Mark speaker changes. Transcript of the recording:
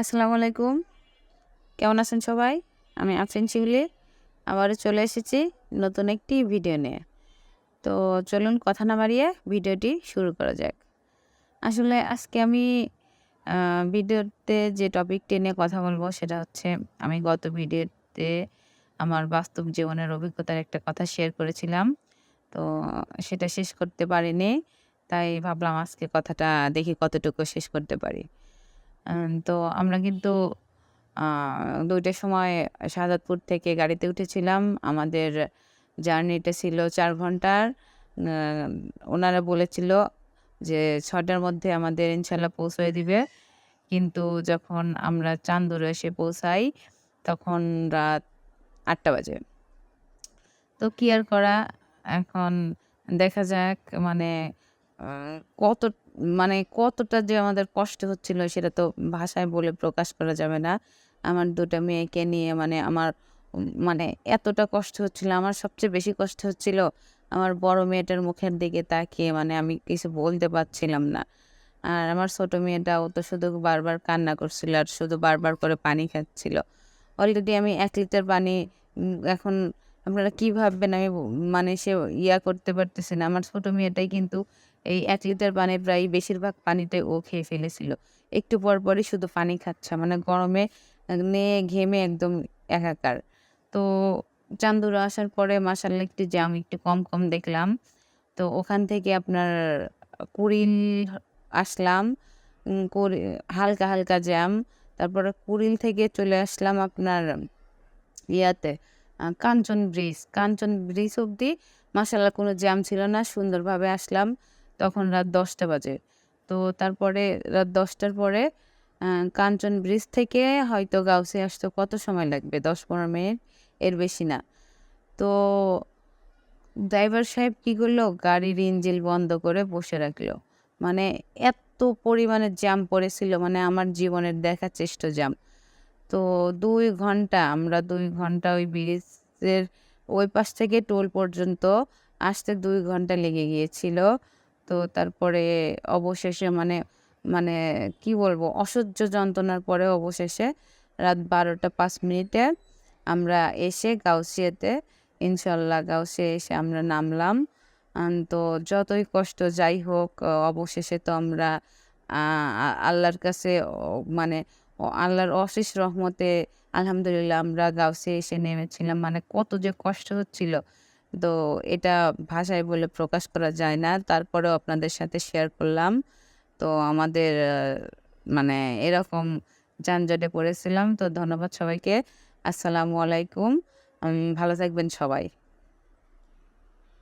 Speaker 1: আসসালামু আলাইকুম। কেমন আছেন সবাই? আমি আছেন শিউলি, আবারও চলে এসেছি নতুন একটি ভিডিও নিয়ে। তো চলুন কথা না বাড়িয়ে ভিডিওটি শুরু করা যাক। আসলে আজকে আমি ভিডিওতে যে টপিকটি নিয়ে কথা বলব সেটা হচ্ছে আমি গত ভিডিওতে আমার বাস্তব জীবনের অভিজ্ঞতার একটা কথা শেয়ার করেছিলাম। তো সেটা শেষ করতে পারিনি, তাই ভাবলাম আজকে কথাটা দেখি কতটুকু শেষ করতে পারি। তো আমরা কিন্তু দুইটার সময় শাহাদাতপুর থেকে গাড়িতে উঠেছিলাম। আমাদের জার্নিটা ছিল চার ঘণ্টার। ওনারা বলেছিল যে ছটার মধ্যে আমাদের ইনশাল্লাহ পৌঁছে দিবে। কিন্তু যখন আমরা চান্দুরে এসে পৌঁছাই, তখন রাত আটটা বাজে। তো কি আর করা? এখন দেখা যাক মানে কত মানে কতটা যে আমাদের কষ্ট হচ্ছিল সেটা তো ভাষায় বলে প্রকাশ করা যাবে না। আমার দুটো মেয়েকে নিয়ে মানে আমার মানে এতটা কষ্ট হচ্ছিল, আমার সবচেয়ে বেশি কষ্ট হচ্ছিল আমার বড় মেয়েটার মুখের দিকে তাকিয়ে মানে আমি কিছু বলতে পারছিলাম না। আর আমার ছোট মেয়েটাও তো শুধু বারবার কান্না করছিল আর শুধু বারবার করে পানি খাচ্ছিল। অলরেডি আমি এক লিটার পানি এখন আপনারা কী ভাববেন? আমি মানে সে ইয়া করতে পারতেছে না। আমার ছোট মেয়েটাই কিন্তু এই এক লিটার পানি প্রায় বেশিরভাগ পানিটাই ও খেয়ে ফেলেছিল। একটু পর পরই শুধু পানি খাচ্ছে মানে গরমে নিয়ে ঘেমে একদম একাকার। তো চান্দুরা আসার পরে মাসাল্লাহ একটু জ্যাম একটু কম কম দেখলাম, তো ওখান থেকে আপনার কুড়িল আসলাম হালকা হালকা জ্যাম, তারপরে কুড়িল থেকে চলে আসলাম আপনার ইয়াতে কাঞ্চন ব্রিজ। কাঞ্চন ব্রিজ অবধি মাসাল্লাহ কোনো জ্যাম ছিল না, সুন্দরভাবে আসলাম। তখন রাত দশটা বাজে। তো তারপরে রাত দশটার পরে কাঞ্চন ব্রিজ থেকে হয়তো গাউসে আসতে, কত সময় লাগবে? দশ, পনেরো মিনিট? এর বেশি না। তো ড্রাইভার সাহেব কী করল? গাড়ির ইঞ্জিল বন্ধ করে বসে রাখল। মানে এত পরিমাণে জ্যাম পড়েছিল মানে আমার জীবনের দেখা চেষ্টা জ্যাম। তো দুই ঘণ্টা, আমরা দুই ঘণ্টা ওই ব্রিজের ওই পাশ থেকে টোল পর্যন্ত আসতে দুই ঘণ্টা লেগে গিয়েছিল। তো তারপরে অবশেষে মানে মানে কি বলব, অসহ্য যন্ত্রণার পরে অবশেষে রাত বারোটা পাঁচ মিনিটে আমরা এসে গাউসিয়াতে, ইনশাল্লাহ গাউসিয়া এসে আমরা নামলাম। তো যতই কষ্ট যাই হোক অবশেষে তো আমরা আল্লাহর কাছে মানে আল্লাহর অশেষ রহমতে আলহামদুলিল্লাহ আমরা গাউসে এসে নেমেছিলাম। মানে কত যে কষ্ট হচ্ছিল। তো এটা ভাষায় বলে প্রকাশ করা যায় না। তারপরেও আপনাদের সাথে শেয়ার করলাম। তো আমাদের মানে এরকম যানজটে পড়েছিলাম। তো ধন্যবাদ সবাইকে। আসসালামু আলাইকুম। ভালো থাকবেন সবাই।